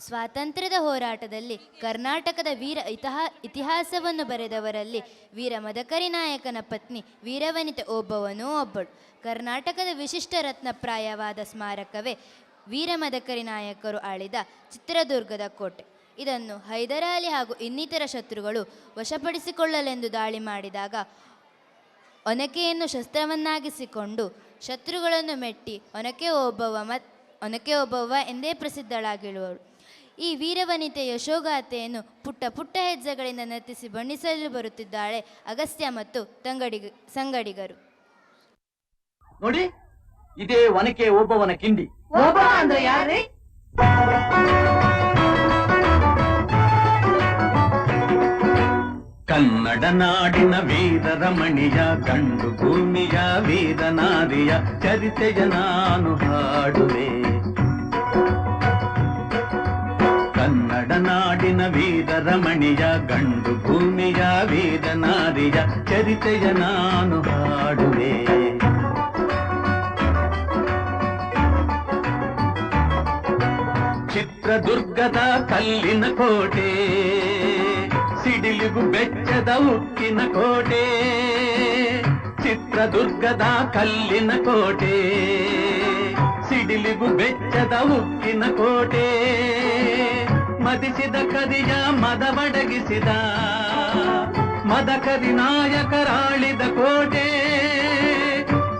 ಸ್ವಾತಂತ್ರ್ಯದ ಹೋರಾಟದಲ್ಲಿ ಕರ್ನಾಟಕದ ವೀರ ಇತಿಹಾ, ಇತಿಹಾಸವನ್ನು ಬರೆದವರಲ್ಲಿ ವೀರ ಮದಕರಿ ನಾಯಕನ ಪತ್ನಿ ವೀರವನಿತೆ ಒಬ್ಬವನೂ ಒಬ್ಬಳು. ಕರ್ನಾಟಕದ ವಿಶಿಷ್ಟ ರತ್ನಪ್ರಾಯವಾದ ಸ್ಮಾರಕವೇ ವೀರ ಮದಕರಿ ನಾಯಕರು ಆಳಿದ ಚಿತ್ರದುರ್ಗದ ಕೋಟೆ. ಇದನ್ನು ಹೈದರಾಲಿ ಹಾಗೂ ಇನ್ನಿತರ ಶತ್ರುಗಳು ವಶಪಡಿಸಿಕೊಳ್ಳಲೆಂದು ದಾಳಿ ಮಾಡಿದಾಗ ಒನಕೆಯನ್ನು ಶಸ್ತ್ರವನ್ನಾಗಿಸಿಕೊಂಡು ಶತ್ರುಗಳನ್ನು ಮೆಟ್ಟಿ ಒನಕೆ ಒಬ್ಬವ ಮತ್, ಒನಕೆ ಒಬ್ಬವ ಎಂದೇ ಪ್ರಸಿದ್ಧಳಾಗಿರುವಳು ಈ ವೀರವನಿತೆ ಯಶೋಗಾಥೆಯನ್ನು ಪುಟ್ಟ ಪುಟ್ಟ ಹೆಜ್ಜೆಗಳಿಂದ ನರ್ತಿಸಿ ಬಣ್ಣಿಸಲು ಬರುತ್ತಿದ್ದಾಳೆ ಅಗಸ್ತ್ಯ ಮತ್ತು ತಂಗಡಿ ಸಂಗಡಿಗರು. ನೋಡಿ ಇದೇ ಒನಕೆ ಒಬ್ಬವನ ಕಿಂಡಿ. ಅಂದ್ರೆ ಕನ್ನಡ ನಾಡಿನ ವೀರರಮಣಿಯ ಗಂಡು ಭೂಮಿಯ ವೀರನಾರಿಯ ಚರಿತೆಯ ನಾನು ಹಾಡುವೆ. ಕನ್ನಡ ನಾಡಿನ ವೀರರಮಣಿಯ ಗಂಡು ಭೂಮಿಯ ವೀರನಾರಿಯ ಚರಿತೆಯ ನಾನು ಹಾಡುವೆ ಚಿತ್ರದುರ್ಗದ ಕಲ್ಲಿನ ಕೋಟೆ ಸಿಡಿಲಿಗು ಬೆಚ್ಚದ ಉಕ್ಕಿನ ಕೋಟೆ ಚಿತ್ರದುರ್ಗದ ಕಲ್ಲಿನ ಕೋಟೆ ಸಿಡಿಲಿಗು ಬೆಚ್ಚದ ಉಕ್ಕಿನ ಕೋಟೆ ಮದಿಸಿದ ಕರಿಯ ಮದವಡಗಿಸಿದ ಮದಕರಿ ನಾಯಕರಾಳಿದ ಕೋಟೆ.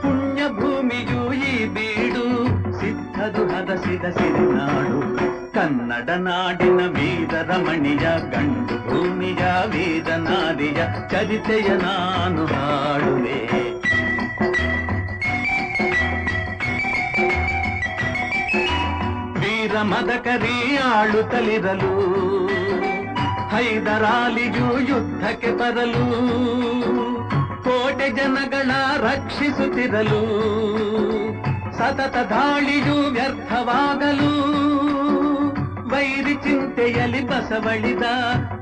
ಪುಣ್ಯ ಭೂಮಿಯು ಈ ಬೀಡು ಸಿದ್ಧದು ಹದಸಿದ ಸಿರಿನಾಡು. ಕನ್ನಡ ನಾಡಿನ ವೀರರಮಣಿಯ ಗಂಡು ಭೂಮಿಯ ವೀರನಾರಿಯ ಚರಿತೆಯ ನಾನು ಹಾಡುವೆ. ವೀರ ಮದಕರಿ ಆಳುತ್ತಲಿರಲು ಹೈದರಾಲಿಯು ಯುದ್ಧಕ್ಕೆ ಬರಲು ಕೋಟೆ ಜನಗಳ ರಕ್ಷಿಸುತ್ತಿರಲು ಸತತ ದಾಳಿಯು ವ್ಯರ್ಥವಾಗಲು ವೈರಿ ಚಿಂತೆಯಲ್ಲಿ ಬಸವಳಿದ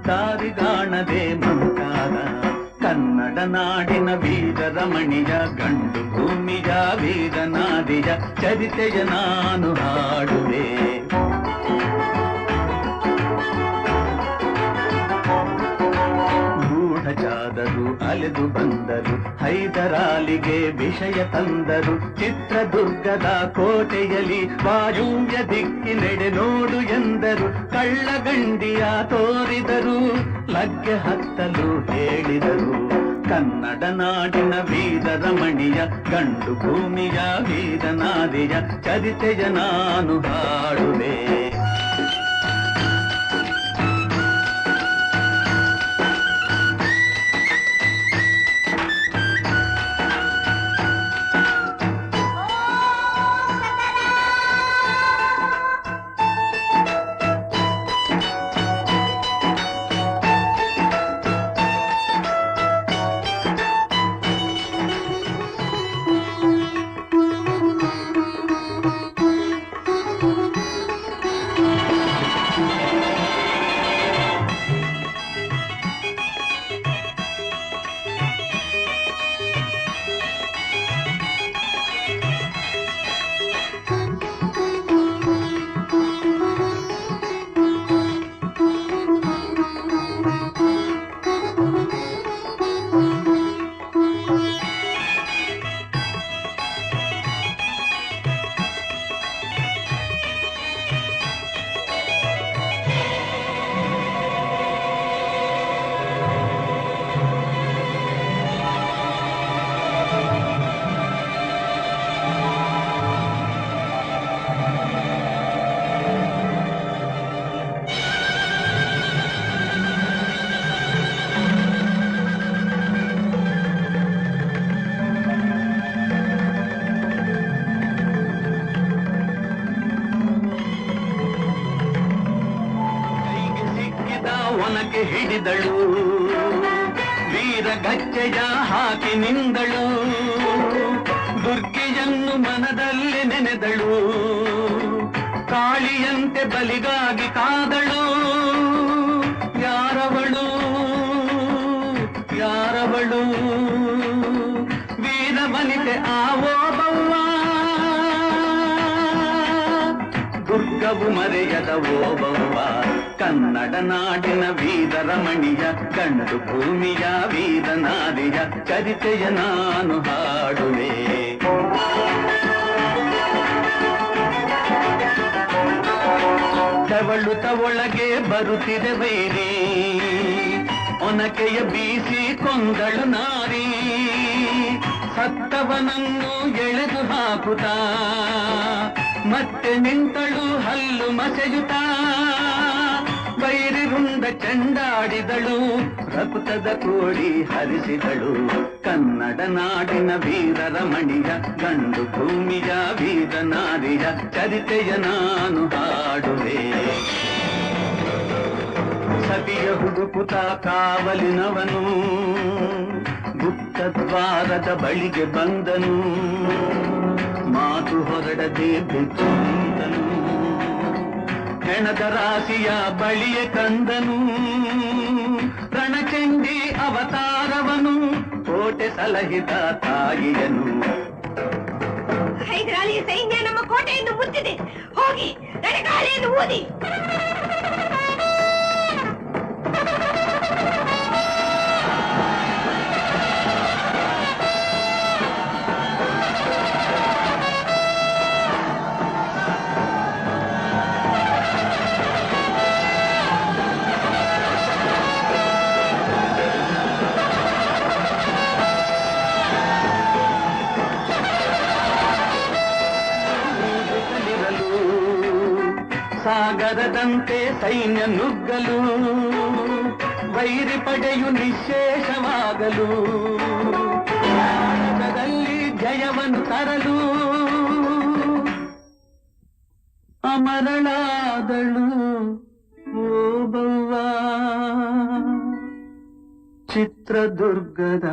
ದಾರಿಗಾಣದೆ ಮುಂತಾದ ಕನ್ನಡ ನಾಡಿನ ವೀರರಮಣಿಯ ಗಂಡು ಭೂಮಿಯ ವೀರನಾದಿಯ ಚರಿತೆಯ ನಾನು ಹಾಡುವೆ. ಅಲೆದು ಬಂದರು. ಹೈದರಾಲಿಗೆ ವಿಷಯ ತಂದರು. ಚಿತ್ರದುರ್ಗದ ಕೋಟೆಯಲ್ಲಿ ವಾಯುವ್ಯ ದಿಕ್ಕಿನೆಡೆ ನೋಡು ಎಂದರು. ಕಳ್ಳಗಂಡಿಯ ತೋರಿದರು. ಲಗ್ಗೆ ಹತ್ತಲು ಹೇಳಿದರು. ಕನ್ನಡ ನಾಡಿನ ವೀರರಮಣಿಯ ಗಂಡು ಭೂಮಿಯ ವೀರನಾದಿಯ ಚರಿತೆಯ ನಾನು ಹಾಡುವೆ. ಹಿಡಿದಳು. ವೀರ ಗಚ್ಚೆಯ ಹಾಕಿ ನಿಂದಳು. ದುರ್ಗೆಯನ್ನು ಮನದಲ್ಲಿ ನೆನೆದಳು. ಕಾಳಿಯಂತೆ ಬಲಿಗಾಗಿ ಕಾದಳು. ಎಂದಿಗೂ ಮರೆಯದ ಓಬವ್ವ. ಕನ್ನಡ ನಾಡಿನ ವೀರರಮಣಿಯ ಕಂಡು ಭೂಮಿಯ ವೀರನಾರಿಯ ಚರಿತೆಯ ನಾನು ಹಾಡುವೆ. ತವಳುತ ಒಳಗೆ ಬರುತ್ತಿದೆ ಬೇರೆ ಒನಕೆಯ ಬೀಸಿ ಕೊಂದಳು ನಾರಿ. ಸತ್ತವನನ್ನು ಎಳೆದು ಹಾಕುತ್ತಾ. ಮತ್ತೆ ನಿಂತಳು ಹಲ್ಲು ಮಸೆಯುತ ವೈರಿ ರುಂಡ ಚೆಂಡಾಡಿದಳು ರಕ್ತದ ಕೋಡಿ ಹರಿಸಿದಳು. ಕನ್ನಡ ನಾಡಿನ ವೀರರಮಣಿಯ ಗಂಡು ಭೂಮಿಯ ವೀರನಾರಿಯ ಚರಿತೆಯ ನಾನು ಹಾಡುವೆ. ಸತಿಯ ಹುಡುಕುತ ಕಾವಲಿನವನು ಗುಪ್ತ ದ್ವಾರದ ಬಳಿಗೆ ಬಂದನು. ಮಾತು ಹೊರಡದೆ ಬೆಚ್ಚು ನಿಂತನು. ಹೆಣದ ರಾಶಿಯ ಬಳಿಯ ಕಂದನು ಪ್ರಣಚಂಡಿ ಅವತಾರವನು, ಕೋಟೆ ಸಲಹಿತ ತಾಯಿಯನು. ಹೈದರಾಲಿಯ ಸೈನ್ಯ ನಮ್ಮ ಕೋಟೆಯನ್ನು ಮುತ್ತಿದೆ ಹೋಗಿ ಓದಿ ಸಾಗರದಂತೆ ಸೈನ್ಯ ನುಗ್ಗಲು ವೈರಿ ಪಡೆಯು ನಿಶೇಷವಾಗಲು ಭಾರತದಲ್ಲಿ ಜಯವನ್ನು ತರಲು ಅಮರಳಾದಳು ಓಬವ್ವ ಚಿತ್ರದುರ್ಗದ